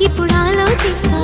ఇప్పుడు ఆలోచిస్తా.